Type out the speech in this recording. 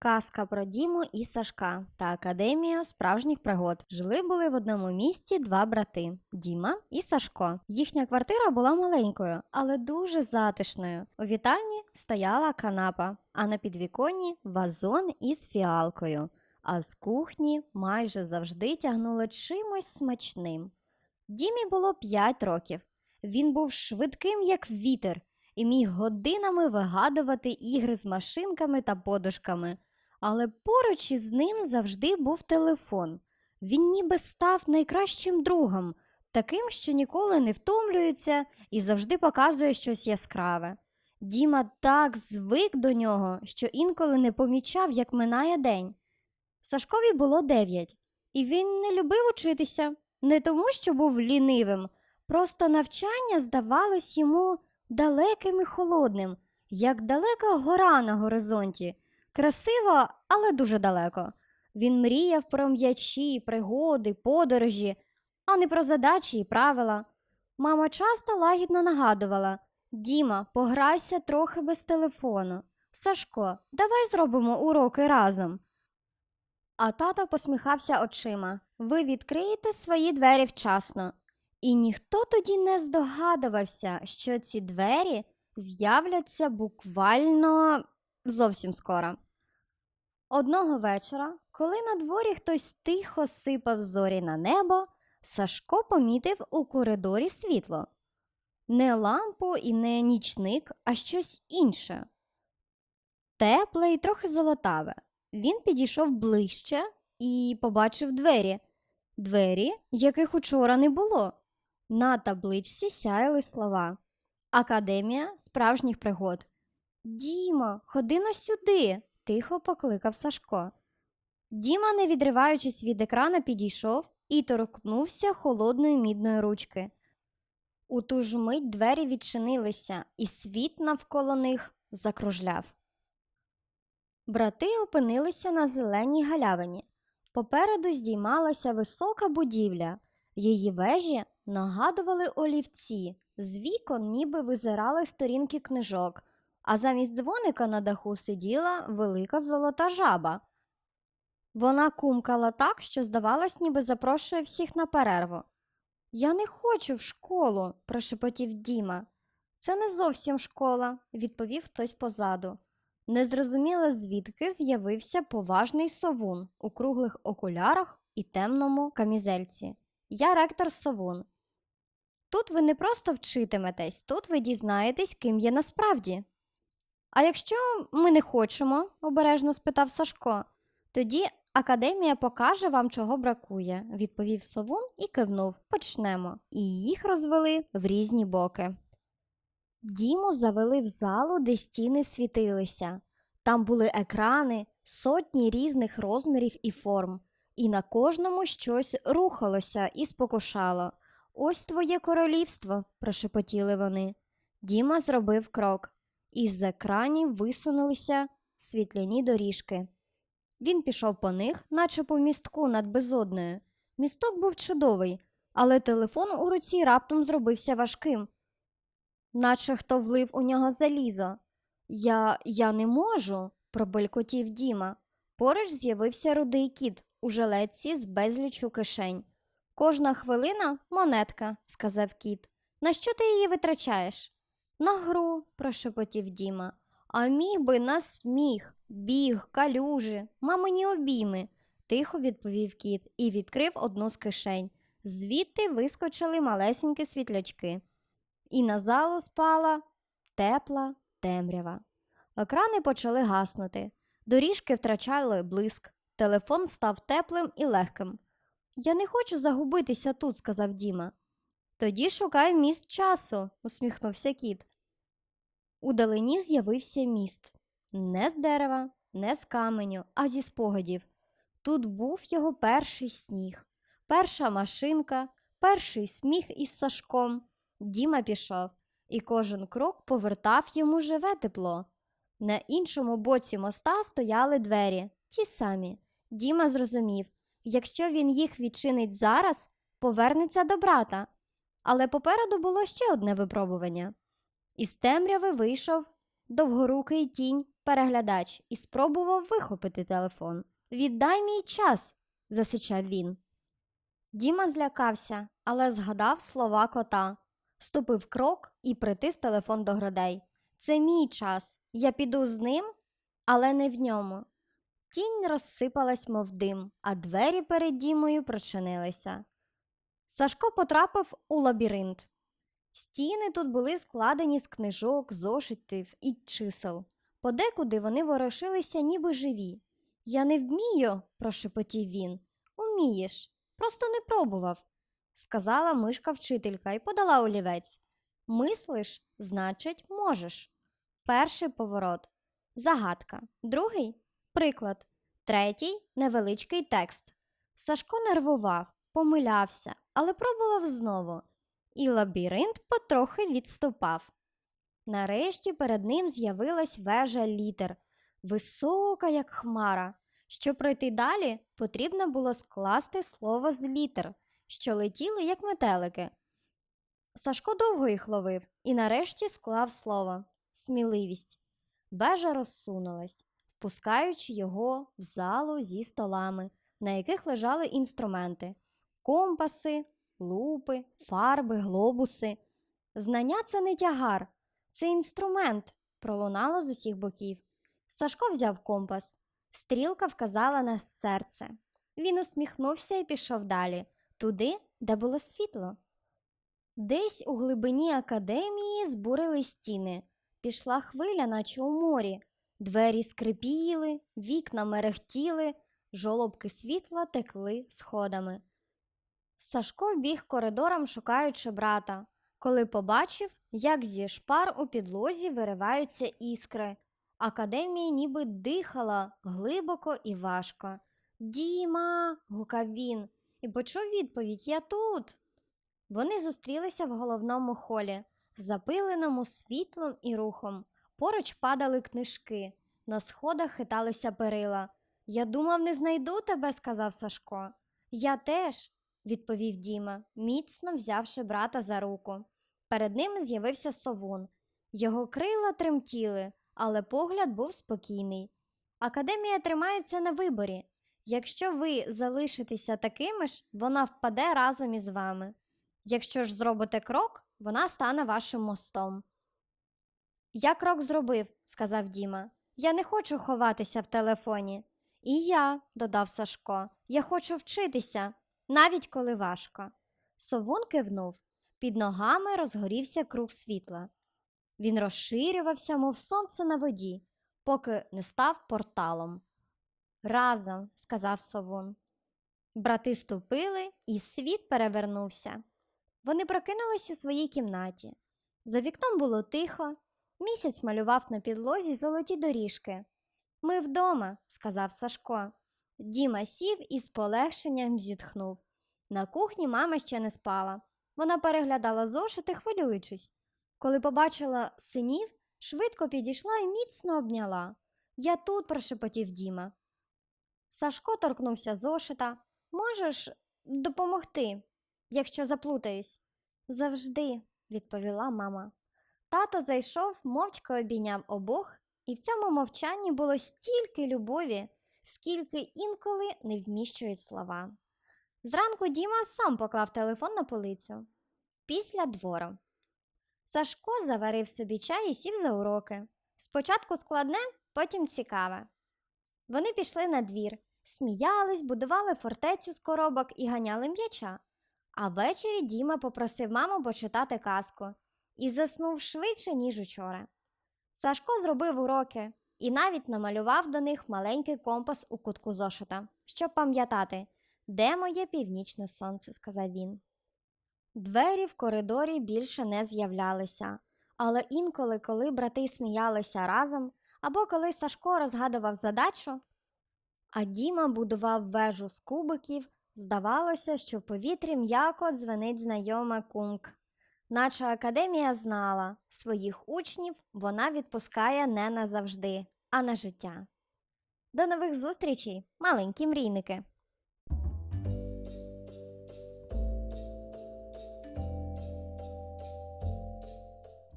Казка про Діму і Сашка та Академію справжніх пригод. Жили були в одному місті два брати Діма і Сашко. Їхня квартира була маленькою, але дуже затишною. У вітальні стояла канапа, а на підвіконні вазон із фіалкою. А з кухні майже завжди тягнуло чимось смачним. Дімі було 5 років. Він був швидким, як вітер, і міг годинами вигадувати ігри з машинками та подушками. Але поруч із ним завжди був телефон. Він ніби став найкращим другом, таким, що ніколи не втомлюється і завжди показує щось яскраве. Діма так звик до нього, що інколи не помічав, як минає день. Сашкові було дев'ять, і він не любив учитися, не тому, що був лінивим, просто навчання здавалось йому далеким і холодним, як далека гора на горизонті. Красиво, але дуже далеко. Він мріяв про м'ячі, пригоди, подорожі, а не про задачі і правила. Мама часто лагідно нагадувала Діма, пограйся трохи без телефону. Сашко, давай зробимо уроки разом. А тато посміхався очима. Ви відкриєте свої двері вчасно. І ніхто тоді не здогадувався, що ці двері з'являться буквально зовсім скоро. Одного вечора, коли на дворі хтось тихо сипав зорі на небо, Сашко помітив у коридорі світло. Не лампу і не нічник, а щось інше. Тепле і трохи золотаве. Він підійшов ближче і побачив двері. Двері, яких учора не було. На табличці сяяли слова Академія справжніх пригод. Дімо, ходи но сюди, тихо покликав Сашко. Діма, не відриваючись від екрана, підійшов і торкнувся холодної мідної ручки. У ту ж мить двері відчинилися, і світ навколо них закружляв. Брати опинилися на зеленій галявині. Попереду здіймалася висока будівля. Її вежі нагадували олівці, з вікон ніби визирали сторінки книжок, а замість дзвоника на даху сиділа велика золота жаба. Вона кумкала так, що, здавалось, ніби запрошує всіх на перерву. Я не хочу в школу, прошепотів Діма. Це не зовсім школа, відповів хтось позаду. Незрозуміло звідки з'явився поважний совун у круглих окулярах і темному камізельці. Я ректор совун. Тут ви не просто вчитиметесь, тут ви дізнаєтесь, ким є насправді. А якщо ми не хочемо, обережно спитав Сашко, тоді академія покаже вам, чого бракує, відповів совун і кивнув. Почнемо. І їх розвели в різні боки. Діму завели в залу, де стіни світилися. Там були екрани, сотні різних розмірів і форм, і на кожному щось рухалося і спокушало. Ось твоє королівство, прошепотіли вони. Діма зробив крок. Із екранів висунулися світляні доріжки. Він пішов по них, наче по містку над безодною. Місток був чудовий, але телефон у руці раптом зробився важким, наче хто влив у нього залізо. Я я не можу, пробелькотів Діма. Поруч з'явився рудий кіт у жилетці з безлічу кишень. Кожна хвилина монетка, сказав кіт. На що ти її витрачаєш? На гру, прошепотів Діма. А міг би на сміх, біг, калюжі, мамині обійми, тихо відповів кіт і відкрив одну з кишень. Звідти вискочили малесенькі світлячки. І на залу спала тепла темрява. Екрани почали гаснути, доріжки втрачали блиск, телефон став теплим і легким. Я не хочу загубитися тут, сказав Діма. Тоді шукай міст часу, усміхнувся кіт. У далині з'явився міст не з дерева, не з каменю, а зі спогадів. Тут був його перший сніг, перша машинка, перший сміх із Сашком. Діма пішов, і кожен крок повертав йому живе тепло. На іншому боці моста стояли двері, ті самі. Діма зрозумів, якщо він їх відчинить зараз, повернеться до брата. Але попереду було ще одне випробування. Із темряви вийшов довгорукий тінь переглядач і спробував вихопити телефон. Віддай мій час, засичав він. Діма злякався, але згадав слова кота, ступив крок і притис телефон до грудей. Це мій час. Я піду з ним, але не в ньому. Тінь розсипалась, мов дим, а двері перед Дімою прочинилися. Сашко потрапив у лабіринт. Стіни тут були складені з книжок, зошитів і чисел. Подекуди вони ворушилися, ніби живі. Я не вмію, прошепотів він. Умієш, просто не пробував, сказала мишка вчителька і подала олівець. Мислиш, значить, можеш. Перший поворот загадка. Другий приклад. Третій невеличкий текст. Сашко нервував, помилявся, але пробував знову. І лабіринт потрохи відступав. Нарешті перед ним з'явилась вежа літер, висока, як хмара. Щоб пройти далі, потрібно було скласти слово з літер, що летіли, як метелики. Сашко довго їх ловив і нарешті склав слово сміливість. Вежа розсунулась, впускаючи його в залу зі столами, на яких лежали інструменти компаси, лупи, фарби, глобуси. Знання це не тягар, це інструмент, пролунало з усіх боків. Сашко взяв компас. Стрілка вказала на серце. Він усміхнувся і пішов далі, туди, де було світло. Десь у глибині академії збурили стіни. Пішла хвиля, наче у морі. Двері скрипіли, вікна мерехтіли, жолобки світла текли сходами. Сашко біг коридором, шукаючи брата, коли побачив, як зі шпар у підлозі вириваються іскри. Академія ніби дихала глибоко і важко. Діма. гукав він і почув відповідь Я тут. Вони зустрілися в головному холі, запиленому світлом і рухом. Поруч падали книжки, на сходах хиталися перила. Я думав, не знайду тебе, сказав Сашко. Я теж, відповів Діма, міцно взявши брата за руку. Перед ним з'явився совун. Його крила тремтіли, але погляд був спокійний. Академія тримається на виборі. Якщо ви залишитеся такими ж, вона впаде разом із вами. Якщо ж зробите крок, вона стане вашим мостом. Я крок зробив, сказав Діма. Я не хочу ховатися в телефоні. І я, додав Сашко, я хочу вчитися, навіть коли важко. Совун кивнув. Під ногами розгорівся круг світла. Він розширювався, мов сонце на воді, поки не став порталом. Разом, сказав совун. Брати ступили, і світ перевернувся. Вони прокинулись у своїй кімнаті. За вікном було тихо, місяць малював на підлозі золоті доріжки. Ми вдома, сказав Сашко. Діма сів і з полегшенням зітхнув. На кухні мама ще не спала. Вона переглядала зошити, хвилюючись. Коли побачила синів, швидко підійшла і міцно обняла. Я тут, прошепотів Діма. Сашко торкнувся зошита. Можеш допомогти, якщо заплутаюсь? Завжди, відповіла мама. Тато зайшов, мовчки обійняв обох, і в цьому мовчанні було стільки любові, скільки інколи не вміщують слова. Зранку Діма сам поклав телефон на полицю. Після двору. Сашко заварив собі чай і сів за уроки. Спочатку складне, потім цікаве. Вони пішли на двір, сміялись, будували фортецю з коробок і ганяли м'яча. А ввечері Діма попросив маму почитати казку і заснув швидше, ніж учора. Сашко зробив уроки і навіть намалював до них маленький компас у кутку зошита, щоб пам'ятати, де моє північне сонце, сказав він. Двері в коридорі більше не з'являлися, але інколи, коли брати сміялися разом, або коли Сашко розгадував задачу, а Діма будував вежу з кубиків, здавалося, що в повітрі м'яко дзвенить знайоме кунк. Наче академія знала, своїх учнів вона відпускає не назавжди, а на життя. До нових зустрічей, маленькі мрійники!